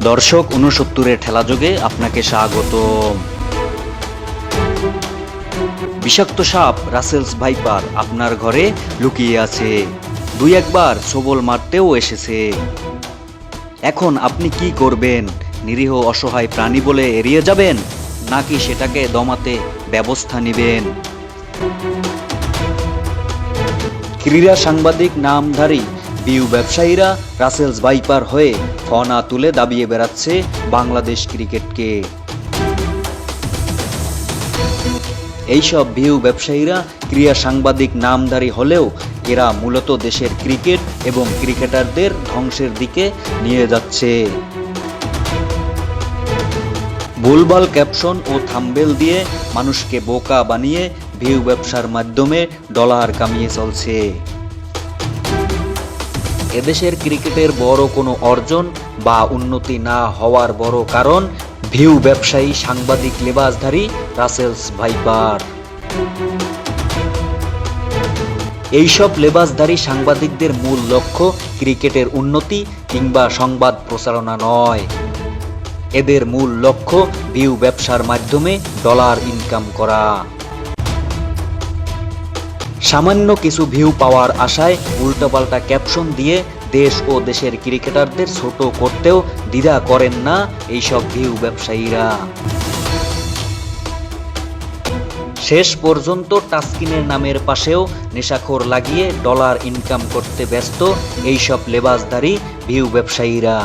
দর্শক উনসত্তরের ঠেলাযোগে আপনাকে স্বাগত। বিষাক্ত সাপ, রাসেলস ভাইপার আপনার ঘরে লুকিয়ে আছে। দুই একবার সবল মারতেও এসেছে। এখন আপনি কি করবেন? নিরীহ অসহায় প্রাণী বলে এড়িয়ে যাবেন? নাকি সেটাকে দমাতে ব্যবস্থা নেবেন? ক্রীড়া সাংবাদিক, নামধারী বিউ ব্যবসায়ীরা রাসেলস ভাইপার হয়ে ফনা তুলে দাবিয়ে বেড়াচ্ছে বাংলাদেশ ক্রিকেটকে। এইসব ভিউ ব্যবসায়ীরা ক্রীড়া সাংবাদিক নামধারী হলেও এরা মূলত দেশের ক্রিকেট এবং ক্রিকেটারদের ধ্বংসের দিকে নিয়ে যাচ্ছে। ভুলভাল ক্যাপশন ও থাম্বেল দিয়ে মানুষকে বোকা বানিয়ে ভিউ ব্যবসার মাধ্যমে ডলার কামিয়ে চলছে। এদেশের ক্রিকেটের বড় কোনো অর্জন বা উন্নতি না হওয়ার বড় কারণ ভিউ ব্যবসায়ী, সাংবাদিক, লেবাসধারী রাসেলস ভাইপার এইসব লেবাসধারী সাংবাদিকদের মূল লক্ষ্য ক্রিকেটের উন্নতি কিংবা সংবাদ প্রচারণা নয়। এদের মূল লক্ষ্য ভিউ ব্যবসার মাধ্যমে ডলার ইনকাম করা। সামান্য কিছু ভিউ পাওয়ার আশায় উল্টোপাল্টা ক্যাপশন দিয়ে দেশ ও দেশের ক্রিকেটারদের ছোট করতেও দ্বিধা করেন না এইসব ভিউ ব্যবসায়ীরা। শেষ পর্যন্ত টাস্কিনের নামের পাশেও নেশাখোর লাগিয়ে ডলার ইনকাম করতে ব্যস্ত এইসব লেবাসধারী ভিউ ব্যবসায়ীরা।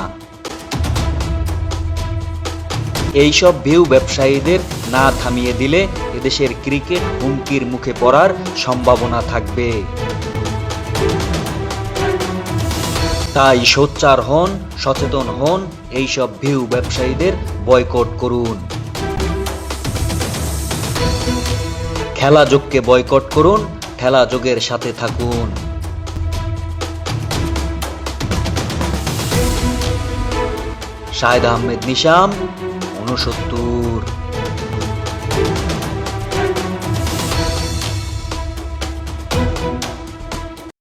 এইসব ভিউ ব্যবসায়ীদের না থামিয়ে দিলে এদেশের ক্রিকেট হুমকির মুখে পড়ার সম্ভাবনা থাকবে। তাই সোচ্চার হন, সচেতন হন, এইসব ভিউ ব্যবসায়ীদের বয়কট করুন। খেলা যোগকে বয়কট করুন, খেলা যোগের সাথে থাকুন। শাহেদ আহমেদ নিশাম উনসত্তর।